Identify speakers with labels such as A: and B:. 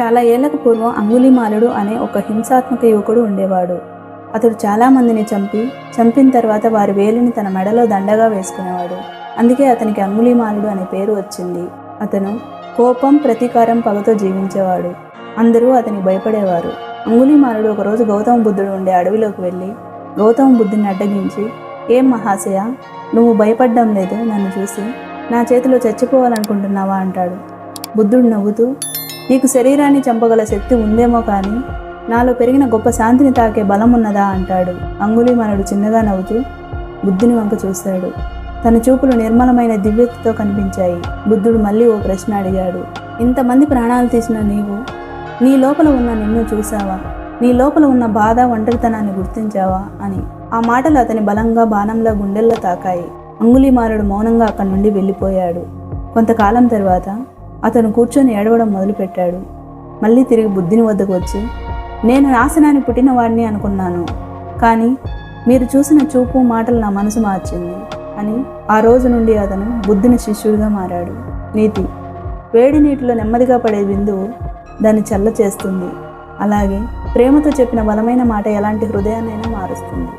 A: చాలా ఏళ్ళకు పూర్వం అంగుళిమాలుడు అనే ఒక హింసాత్మక యువకుడు ఉండేవాడు. అతడు చాలామందిని చంపి చంపిన తర్వాత వారి వేలిని తన మెడలో దండగా వేసుకునేవాడు. అందుకే అతనికి అంగుళిమాలుడు అనే పేరు వచ్చింది. అతను కోపం ప్రతీకారం పగతో జీవించేవాడు. అందరూ అతని భయపడేవారు. అంగుళిమాలుడు ఒకరోజు గౌతమ బుద్ధుడు ఉండే అడవిలోకి వెళ్ళి గౌతమ బుద్ధుని అడ్డగించి ఏం మహాశయ నువ్వు భయపడ్డం లేదు నన్ను చూసి నా చేతిలో చచ్చిపోవాలనుకుంటున్నావా? అంటాడు. బుద్ధుడు నవ్వుతూ నీకు శరీరాన్ని చంపగల శక్తి ఉందేమో కానీ నాలో పెరిగిన గొప్ప శాంతిని తాకే బలం ఉన్నదా అంటాడు. అంగుళీమానుడు చిన్నగా నవ్వుతూ బుద్ధుని వంక చూశాడు తన చూపులు నిర్మలమైన దివ్యతతో కనిపించాయి. బుద్ధుడు మళ్ళీ ఓ ప్రశ్న అడిగాడు. ఇంతమంది ప్రాణాలు తీసిన నీవు నీ లోపల ఉన్న నిన్ను చూసావా నీ లోపల ఉన్న బాధ ఒంటరితనాన్ని గుర్తించావా? అని. ఆ మాటలు అతని బలంగా బాణంలా గుండెల్లో తాకాయి. అంగుళీమాలుడు మౌనంగా అక్కడి నుండి వెళ్ళిపోయాడు. కొంతకాలం తర్వాత అతను కూర్చొని ఏడవడం మొదలుపెట్టాడు. మళ్ళీ తిరిగి బుద్ధిని వద్దకు వచ్చి నేను నాశనాన్ని పుట్టినవాడిని అనుకున్నాను కానీ మీరు చూసిన చూపు మాటలు నా మనసు మార్చింది అని ఆ రోజు నుండి అతను బుద్ధుని శిష్యుడిగా మారాడు. నీతి వేడి నీటిలో నెమ్మదిగా పడే బిందువు దాన్ని చల్ల చేస్తుంది అలాగే ప్రేమతో చెప్పిన బలమైన మాట ఎలాంటి హృదయాన్నైనా మారుస్తుంది.